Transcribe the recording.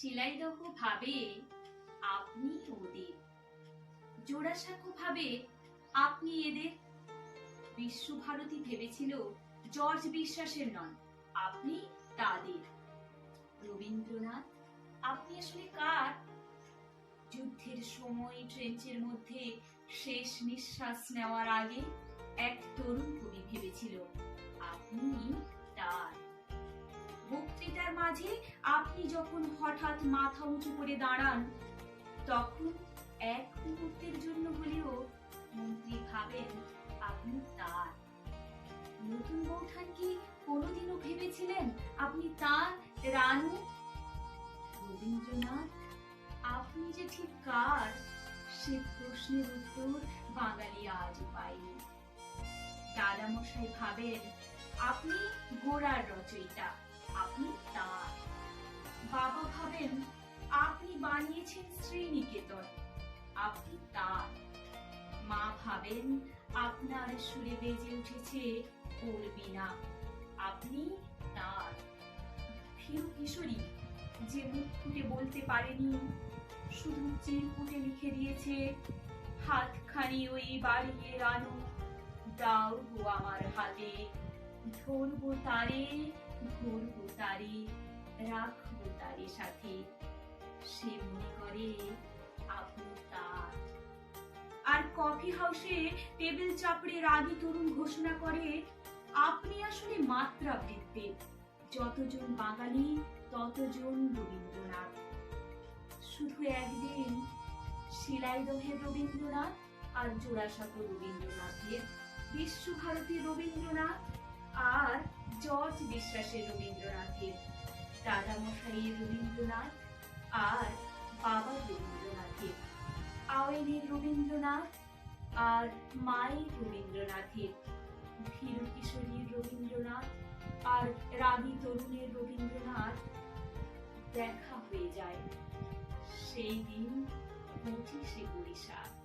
শিলাইদহ ভাবে আপনি ওদের। জোড়াসাঁকো ভাবে আপনি এদের। বিশ্বভারতী ভেবেছিল জর্জ বিশ্বাসের নন, আপনি তাদের। রবীন্দ্রনাথ, আপনি আসলে কার? যুদ্ধের সময় ট্রেঞ্চের মধ্যে শেষ নিঃশ্বাস নেওয়ার আগে এক তরুণ কবি ভেবেছিল, আপনি মাঝে আপনি যখন হঠাৎ মাথা উঁচু করে দাঁড়ান, তখন এক মুহূর্তের জন্য হলেও মন্ত্রী ভাবেন, আপনি তার। নতুন বৌঠান কি কোনোদিনও ভেবেছিলেন? আপনি তার রানু? রবীন্দ্রনাথ, আপনি যে ঠিক কার? সে প্রশ্নের উত্তর বাঙালি আজ পায়নি। দাদামশাই ভাবেন, আপনি গোড়ার রচয়িতা। আপনি বাবা ভাবেন, আপনি বানিয়েছেন শ্রীনিকেতন। আপনি তার। মা ভাবেন, আপনার সুরে বেজে উঠেছে বিনা আপনি তার। ফিরু কিশোরী, যে মুখ ফুটে বলতে পারেনি, শুধু চিরকুটে লিখে দিয়েছে, হাতখানি ওই বাড়িয়ে রানো, দাও গো আমার হাতে। ধরবো তারে ধরবো তারে। রাখব তারে সাথে। সে মনে করে আর কফি হাউসে টেবিল চাপড়ে রাগী তরুণ ঘোষণা করে, আপনি আসলে মাত্রা বৃত্তে যতজন বাঙালি, ততজন রবীন্দ্রনাথ। শুধু একদিন শিলাইদহের রবীন্দ্রনাথ আর জোড়াসাঁকো রবীন্দ্রনাথের। বিশ্বভারতী রবীন্দ্রনাথ আর জর্জ বিশ্বাসের রবীন্দ্রনাথের। দাদামশাইয়ের রবীন্দ্রনাথ আর বাবা রবীন্দ্রনাথের। আওয়েনের রবীন্দ্রনাথ আর মায়ের রবীন্দ্রনাথের। ভীরু কিশোরীর রবীন্দ্রনাথ আর রাগী তরুণের রবীন্দ্রনাথ দেখা হয়ে যায়। সেই দিন পঁচিশে বৈশাখ